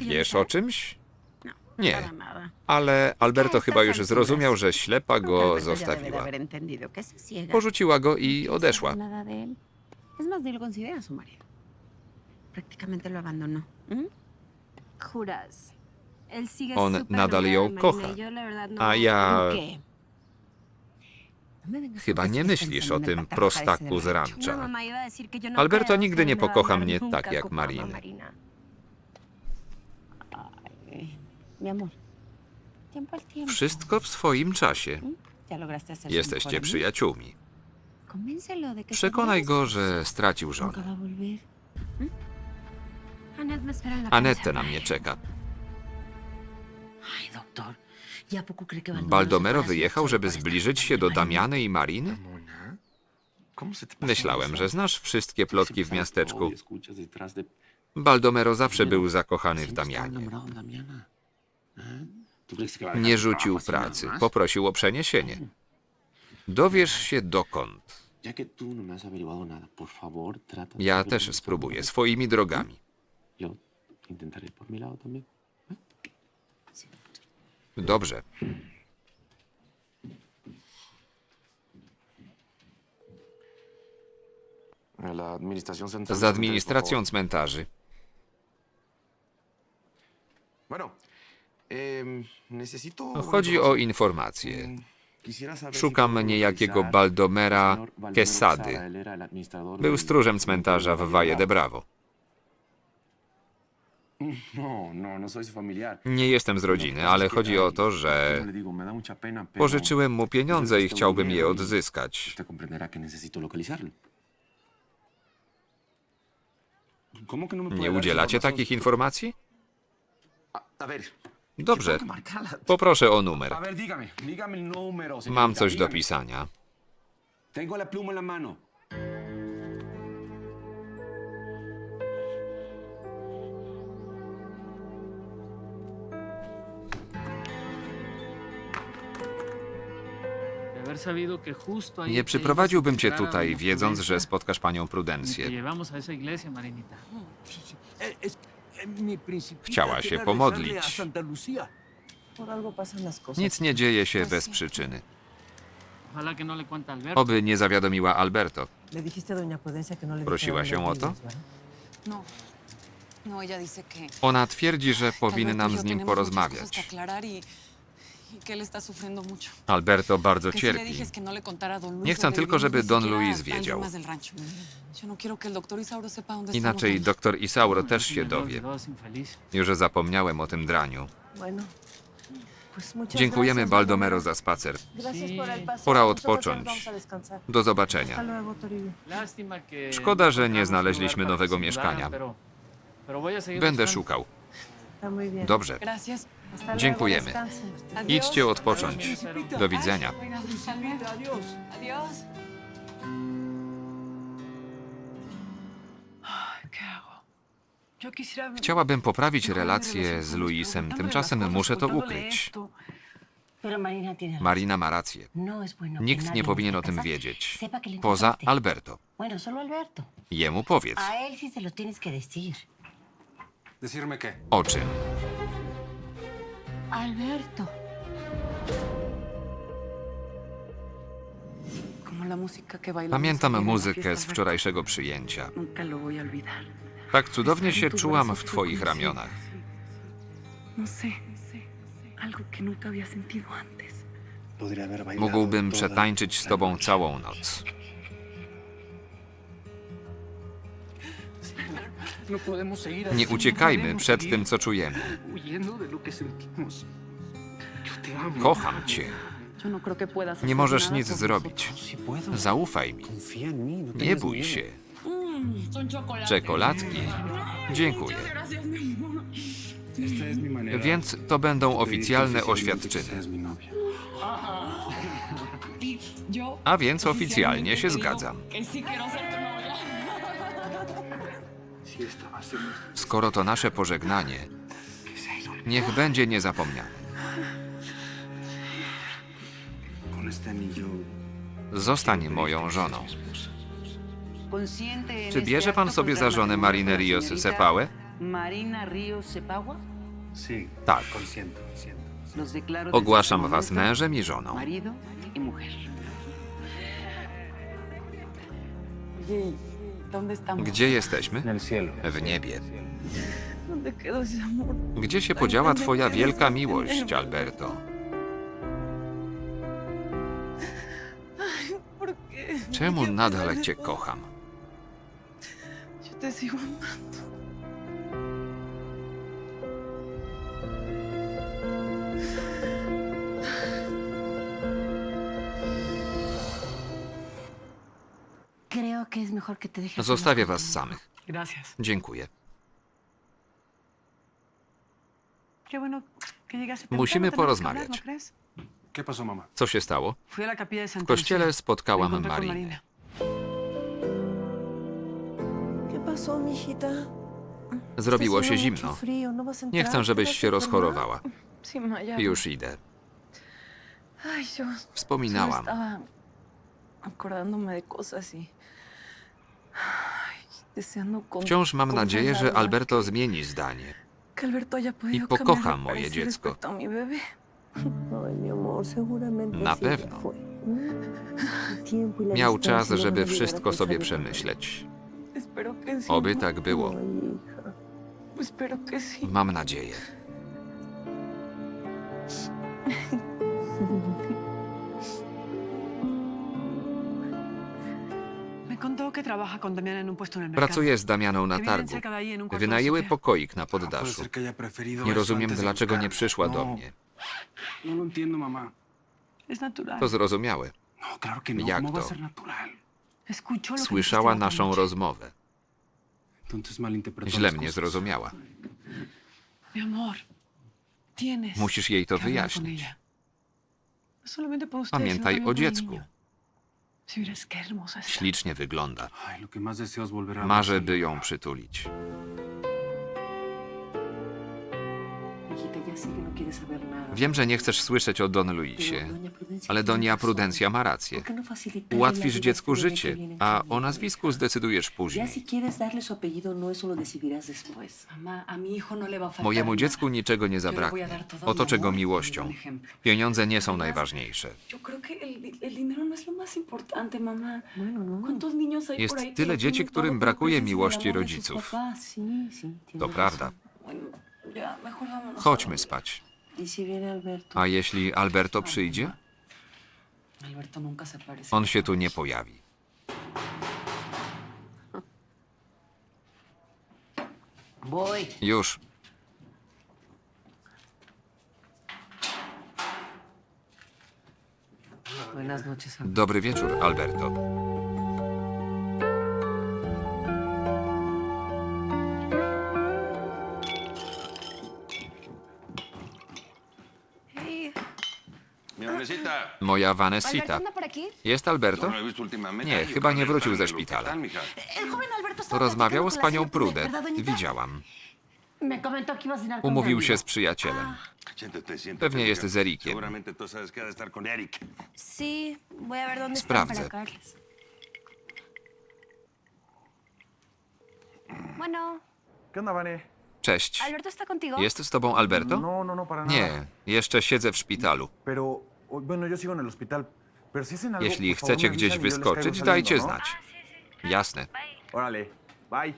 Wiesz o czymś? No, Nie. Ale Alberto chyba już zrozumiał, że ślepa go zostawiła. Porzuciła go i odeszła. ¿Mm? On nadal ją kocha. y verdad, no- A ja-. No Chyba nie myślisz o tym prostaku z rancho. rancza. Mamá, iba a decir que yo no Alberto nigdy nie pokocha mnie tak jak. Marina. Ay, mi amor. Tiempo al tiempo. Wszystko w swoim czasie. ¿Mm? Ya lograste hacer su Jesteście przyjaciółmi. Convéncelo de que se Przekonaj go, że stracił Nunca żonę. va a volver. ¿Mm? Annette me espera en la Anette casa. na mnie czeka. Ay, doctor. ¿Y a poco cree que Baldomero Baldomero se para wyjechał, żeby zbliżyć się do? Damiany i Mariny? Ramona, ¿cómo se te pasó Myślałem, że znasz wszystkie plotki w miasteczku. Baldomero zawsze był zakochany w Damianie. Nie su rzucił nada pracy, más? poprosił o przeniesienie. Dowiesz się dokąd. Ja też spróbuję, swoimi drogami. Dobrze. Z administracją cmentarzy. por favor. Bueno, em, necesito... Chodzi o informacje. Si Szukam niejakiego Baldomera Quesady. Był stróżem cmentarza w Valle de Bravo. No, no, no. Nie jestem z rodziny, ale chodzi o to, że pożyczyłem mu pieniądze i chciałbym je odzyskać. usted comprenderá que necesito localizarlo. ¿Cómo que no me puede Nie udzielacie takich informacji? Dobrze, poproszę o numer. Mam coś do pisania. Nie przyprowadziłbym cię tutaj, wiedząc, że spotkasz panią Prudencję. Chciała się pomodlić. Nic nie dzieje się bez przyczyny. No. Oby nie zawiadomiła Alberto. No Prosiła się o to? No. Ona twierdzi, że y powinnam yo z nim porozmawiać. Aclarar y, que él está sufriendo mucho. Alberto bardzo Que si le cierpi. dije es que no le contara a don Luis Nie chcę tylko, vivimos, żeby ni Don siquiera Luis wiedział. más del rancho. Yo no quiero que el doctor Isauro sepa dónde Inaczej doktor Isauro No, też się dowie. Już zapomniałem o tym draniu. Bueno, pues muchas Dziękujemy gracias, Baldomero za spacer. Gracias por el paseo. Pora Nosotros odpocząć. vamos a descansar. Do Hasta zobaczenia. luego, Toribio. Szkoda, że nie znaleźliśmy nowego mieszkania. Będę szukał. Está muy bien. Dobrze. Gracias. Dziękujemy. Idźcie odpocząć. Do widzenia. Chciałabym poprawić relacje z Luisem, tymczasem muszę to ukryć. Marina ma rację. No Nikt nie en powinien o tym wiedzieć. Poza. Alberto. Jemu powiedz. A él Alberto. Pamiętam muzykę z wczorajszego przyjęcia. Tak cudownie się czułam w twoich ramionach. No Mógłbym przetańczyć z tobą całą noc. Nie uciekajmy przed tym, co czujemy. Kocham cię. Nie możesz nic zrobić. Zaufaj mi. Nie bój się. Czekoladki. Dziękuję. Więc to będą oficjalne oświadczyny. A więc oficjalnie się zgadzam. Skoro to nasze pożegnanie, niech będzie niezapomniane. Zostań moją żoną. Czy bierze pan sobie za żonę Marinę Rios Sepałę? Marina. Tak. Ogłaszam was mężem i żoną. marido y mujer. Gdzie jesteśmy? W niebie. ¿Dónde quedó ese amor? Gdzie się podziała twoja wielka miłość, Alberto? Czemu nadal cię kocham? Yo te sigo amando. Zostawię was samych. Dziękuję. Musimy porozmawiać. ¿no. Co się stało? W kościele spotkałam Marinę. Zrobiło się zimno. no Nie chcę, żebyś się rozchorowała. Już idę. Wspominałam. Wciąż mam nadzieję, że Alberto zmieni zdanie. podido pokocha moje dziecko. seguramente Na pewno. y Miał czas, a żeby wszystko sobie przemyśleć. Oby tak było. Sí. Mam nadzieję. Me contó que trabaja con Damián en un puesto en el mercado. Pracuję z Damianą na targu. Wynajęły pokoik na Puede poddaszu. Nie rozumiem, dlaczego nie przyszła do No, mnie. No lo entiendo, mamá. Es natural. To zrozumiałe. No, claro que no. Jak ¿Cómo va a to? ser natural? Escuchó lo que Słyszała dijiste la otra naszą noche. rozmowę. Entonces malinterpretó Źle las mnie cosas. zrozumiała. Mi amor, tienes Musisz jej to que hablar con wyjaśnić. ella. No solamente por ustedes, Pamiętaj o también por el dziecku. niño vieras qué hermosa está. Ślicznie wygląda. Marzę, by ją przytulić. Wiem, że nie chcesz słyszeć o Don Luisie, ale Donia Prudencja ma rację. ¿Por qué no Ułatwisz dziecku życie, a o nazwisku zdecydujesz później. no no Mojemu dziecku niczego nie zabraknie. Otoczę go miłością. Pieniądze nie są najważniejsze. No no. ¿Cuántos niños hay Jest tyle dzieci, którym brakuje miłości rodziców. To prawda. Chodźmy spać. A jeśli Alberto przyjdzie? On się tu nie pojawi. Już. Dobry wieczór, Alberto. Moja aquí? Jest no Alberto? últimamente. Nie, chyba nie wrócił ze szpitala. Rozmawiał z panią Prudę. Widziałam. Umówił się z przyjacielem. Siéntate. Pewnie jest z Erikiem. Sprawdzę. Cześć. Jest z tobą Alberto? No, no, no. Nie, jeszcze siedzę w szpitalu. Bueno, yo sigo en el hospital. Pero si hacen algo, Jeśli por favor, chcecie me gdzieś y yo les wyskoczyć, caigo dajcie saliendo, ¿no? znać. Jasne. Órale, bye.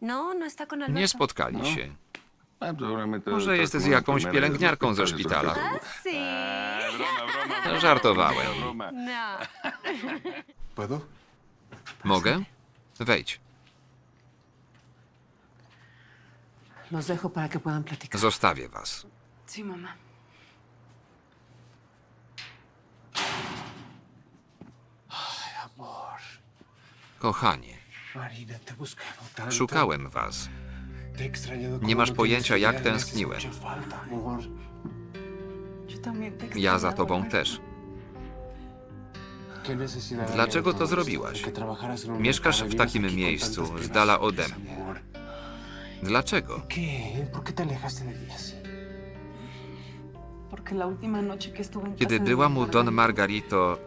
No, no está con Alberto. Nie spotkali się. Ah, pues seguramente Może jest z jakąś pielęgniarką ze szpitala. Ah. Żartowałem. No. Mogę? Wejdź. Los dejo para que puedan platicar. Zostawię was. Sí, mamá. Amor. Kochanie, szukałem was. Nie masz no pojęcia, jak tęskniłem. Ja za tobą też. ¿Qué necesidad Dlaczego to zrobiłaś? Mieszkasz w takim miejscu, z dala ode mnie. Dlaczego? Kiedy byłam u Don Margarito,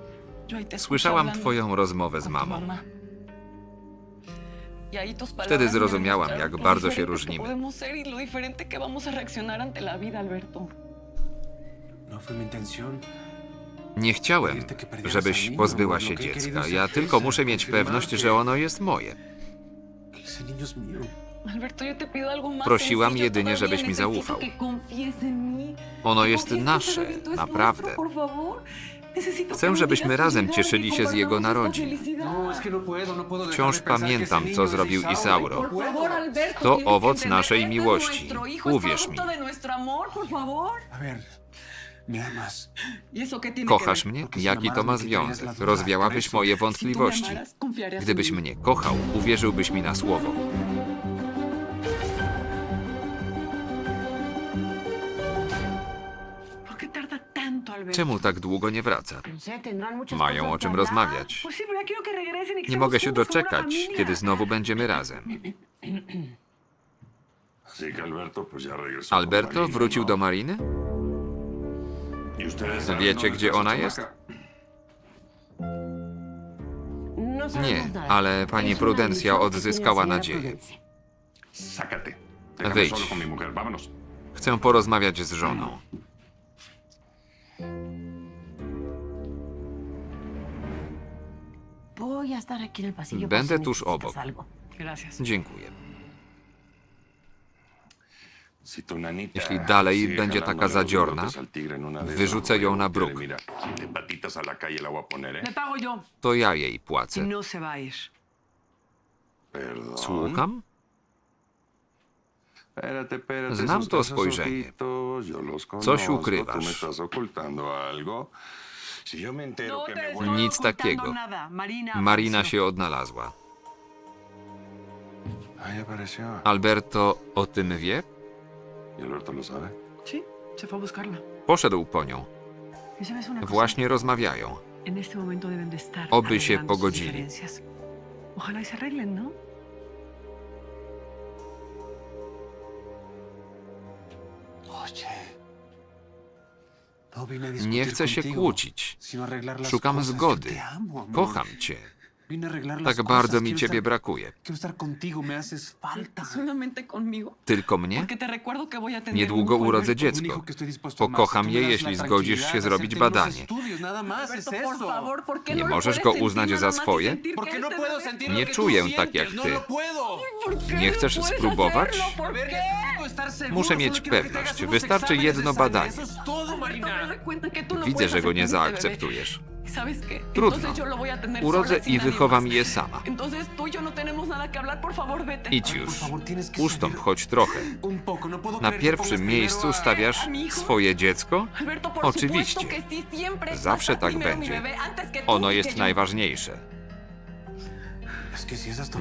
słyszałam twoją rozmowę z mamą. Y Wtedy zrozumiałam, jak bardzo się różnimy. y. No. Nie chciałem, żebyś pozbyła się dziecka. Ja tylko muszę mieć pewność, że ono jest moje. Prosiłam jedynie, żebyś mi zaufał. Ono jest Confíes que nasze, naprawdę. Chcę, żebyśmy razem llegada y cieszyli się z jego narodzin. No, no no Wciąż pamiętam, co zrobił Isauro. To owoc naszej miłości. Uwierz mi. ¿Y Kochasz mnie? Jaki to ma związek? Rozwiałabyś moje wątpliwości. Gdybyś mnie kochał, uwierzyłbyś mi na słowo. Czemu tak długo nie wraca? Mają o czym rozmawiać. Nie mogę się doczekać, kiedy znowu będziemy razem. Alberto, wrócił do Mariny? ¿Y ustedes saben Wiecie, gdzie ona jest? Nie, ale pani Prudencja odzyskała nadzieję. Sácate. Déjame Wyjdź. solo Będę tuż obok. Gracias. Dziękuję. Si tu nanita Jeśli dalej będzie taka zadziorna, wyrzucę ją na pregúntale, bruk. ¿eh? Le pago yo. To ja jej Y płacę. no se va a ir. Perdón. Słucham? Znam to spojrzenie. Coś ukrywasz. No. Nic takiego. Marina, się odnalazła. Alberto o tym wie? ¿Y. Poszedł po nią. Właśnie rozmawiają. Oby się pogodzili. Ojalá y se arreglen, ¿no? Nie chcę się kłócić. Szukam zgody. Kocham cię. Tak bardzo mi ciebie brakuje. Tylko mnie? Niedługo urodzę dziecko. Pokocham je, jeśli zgodzisz się zrobić unos badanie. estudios, nada más, es Alberto, por eso. favor, ¿por qué Nie no możesz go uznać za y swoje? no Nie czuję tak jak no ty. lo puedo. ¿Por qué Nie no chcesz spróbować? Muszę mieć pewność. Wystarczy jedno badanie. No Widzę, że go nie zaakceptujesz. ¿Sabes qué? Trudno. Entonces yo lo voy a tener Urodzę i wychowam je sama. Entonces tú y yo no tenemos nada que hablar, por favor, vete. Idź już. Ustąp choć trochę. No Na pierwszym miejscu stawiasz swoje dziecko? Oczywiście. Zawsze tak będzie. Ono y jest najważniejsze.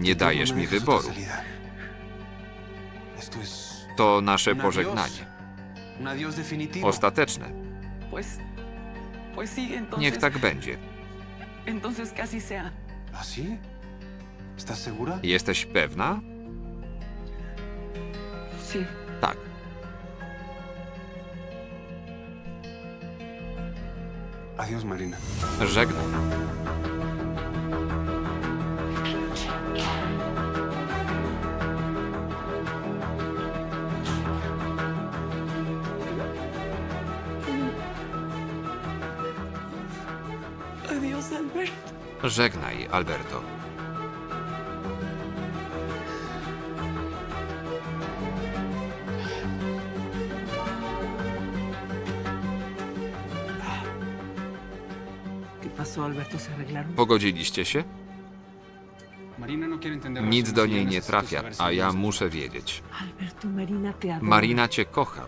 Nie dajesz no mi wyboru. To nasze pożegnanie. Ostateczne. Niech tak będzie. Entonces que así sea. ¿Así? ¿Estás segura? Jesteś pewna? Sí. Tak. Adiós, Marina. Żegnam. Żegnaj, Alberto. Pogodziliście się? No Nic do niej nie trafia, a ja muszę wiedzieć. Marina cię kocha.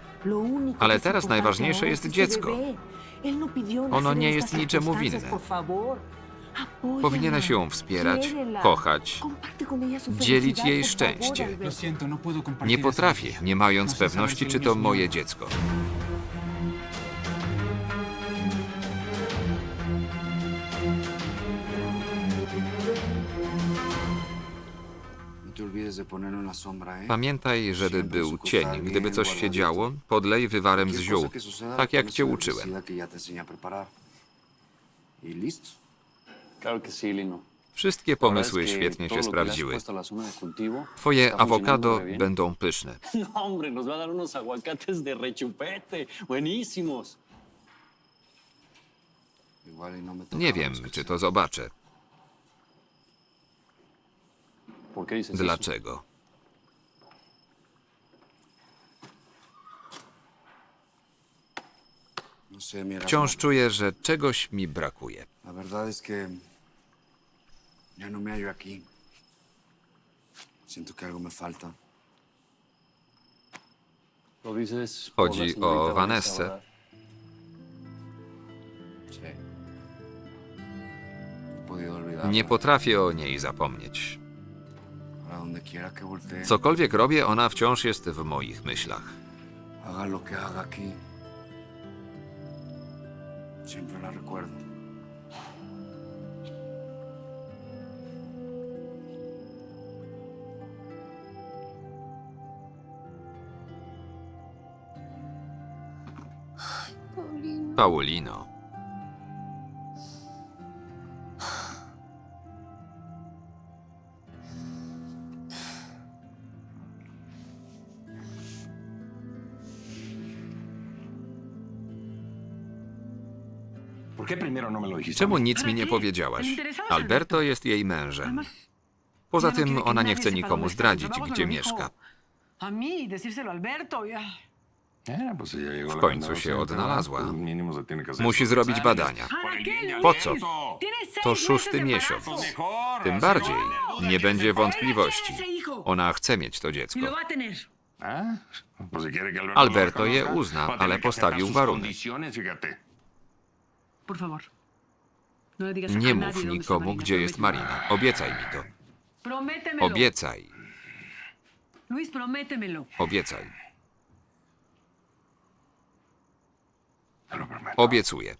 Ale teraz najważniejsze jest dziecko. no Ono nie jest niczemu winne. Powinieneś ją wspierać, kochać, dzielić jej szczęście. no Nie potrafię, nie mając No pewności, czy el to moje dziecko. Pamiętaj, żeby był cień. Gdyby coś się działo, podlej wywarem z ziół, tak jak cię uczyłem. Que sí, Lino. Wszystkie pomysły świetnie się sprawdziły. Twoje awokado będą pyszne. No, rechupete. Buenísimos. Nie wiem, czy to zobaczę. Dlaczego? Wciąż czuję, że czegoś mi brakuje. La verdad es que ya no me hallo aquí. Siento que algo me falta. Lo dices por la Chodzi o Vanessa, Vanessę. No. Nie potrafię o niej zapomnieć. Cokolwiek robię, ona wciąż jest w moich myślach. haga lo que haga aquí. Siempre la recuerdo. Paulino. ¿Por qué primero no? Czemu nic mi nie powiedziałaś? Alberto jest jej mężem. Poza tym ona nie chce nikomu zdradzić, gdzie mieszka. A mí, decírselo Alberto, ya. W la końcu się odnalazła. Musi zrobić badania. ¿Para qué, Po co? To szósty miesiąc. Tym bardziej no- nie będzie wątpliwości. Ona chce mieć to dziecko. Alberto, je uzna, ale postawił warunek. No Nie mów nikomu, gdzie jest. Marina. Obiecaj mi to. Obiecaj. Luis, prométemelo. Obiecaj. Te lo prometo. Obiecuję.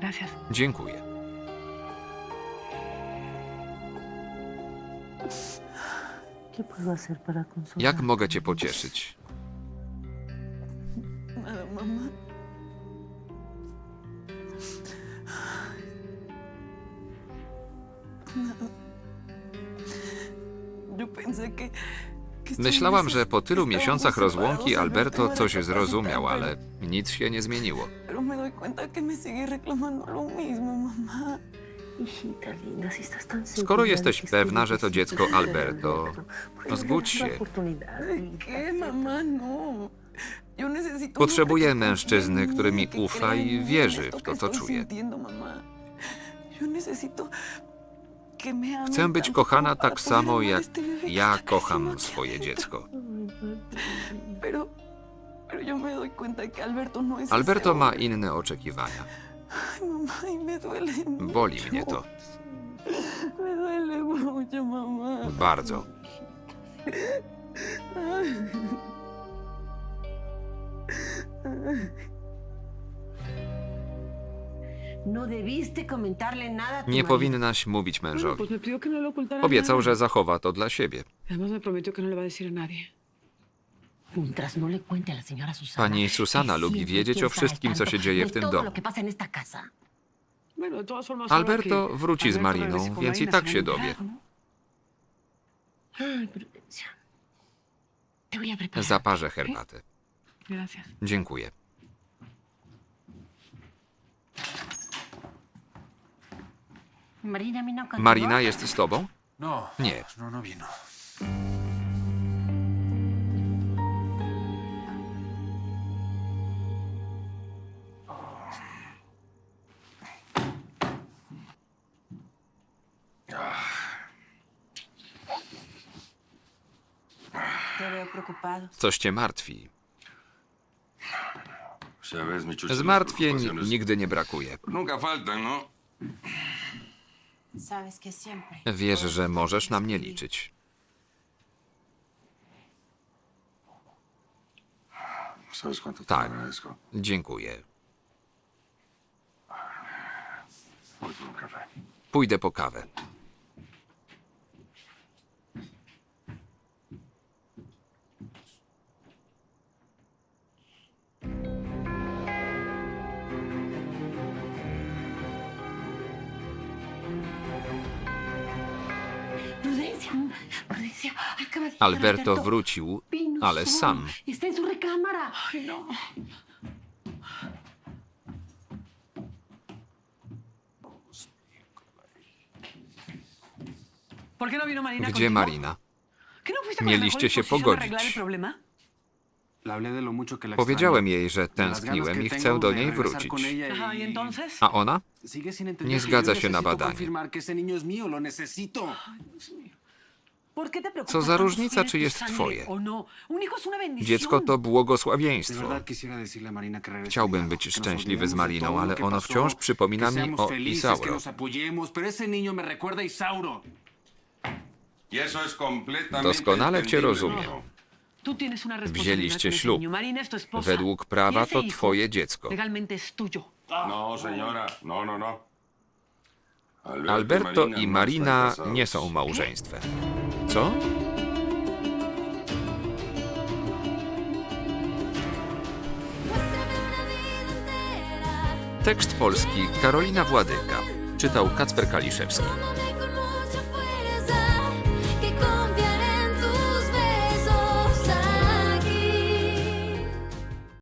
Gracias. Dziękuję. Jak mogę cię pocieszyć? Yo pensé que. Myślałam, że po tylu miesiącach rozłąki Alberto coś zrozumiał, ale nic się nie zmieniło. Pero me doy cuenta que me sigue reclamando lo mismo, mamá. Hijita linda, si estás tan Skoro jesteś pewna, że to dziecko Alberto, ¿por qué no le zgódź się. No. Yo necesito un Potrzebuję mężczyzny, który mi ufa i wierzy w to, co czuję. Yo necesito Chcę być kochana tak samo, jak ja kocham swoje dziecko. Alberto no Alberto ma inne oczekiwania. Y. Boli mnie to. Bardzo. No debiste comentarle nada a tu Nie marido. powinnaś mówić Bueno, mężowi. pues me pidió que no ocultara Obiecał, że zachowa to dla siebie. Además me prometió que no le va a decir a nadie. Mientras no le cuente a la señora Susana. Pani Susana que lubi siempre wiedzieć o wszystkim, co tanto się dzieje w tym todo domu. lo que pasa en esta casa. Bueno, de todas formas, ahora Alberto que wróci z Alberto Mariną, regrese con więc i Marina, tak se się va a dowie. enterar, ¿no? Ay, Prudencia. Te voy a preparar. Zaparzę herbatę. Gracias. Dziękuję. Marina jest z tobą? No. Nie. No, no. Coś cię martwi. Zmartwień nigdy nie brakuje. Nunca faltan, ¿no? Wiesz, że możesz na mnie liczyć. ¿Sabes cuánto te Tak. Dziękuję. Pójdę po kawę. Alberto wrócił, ale sam. No. ¿Por qué no Gdzie? Marina? ¿Qué no Mieliście się pogodzić. Powiedziałem jej, że tęskniłem i chcę do niej wrócić. ¿y y-? A ona? Nie zgadza się na badanie. Co za różnica, czy jest twoje? no? Dziecko to błogosławieństwo. Chciałbym być szczęśliwy z Mariną, ale ono wciąż przypomina mi o Isauro. Y Doskonale cię rozumiem. Wzięliście ślub. Według Y prawa ese to twoje dziecko. No, señora, no, no, no. Alberto i Marina nie są małżeństwem. Co? Tekst polski Karolina Władyka. Czytał Kacper Kaliszewski.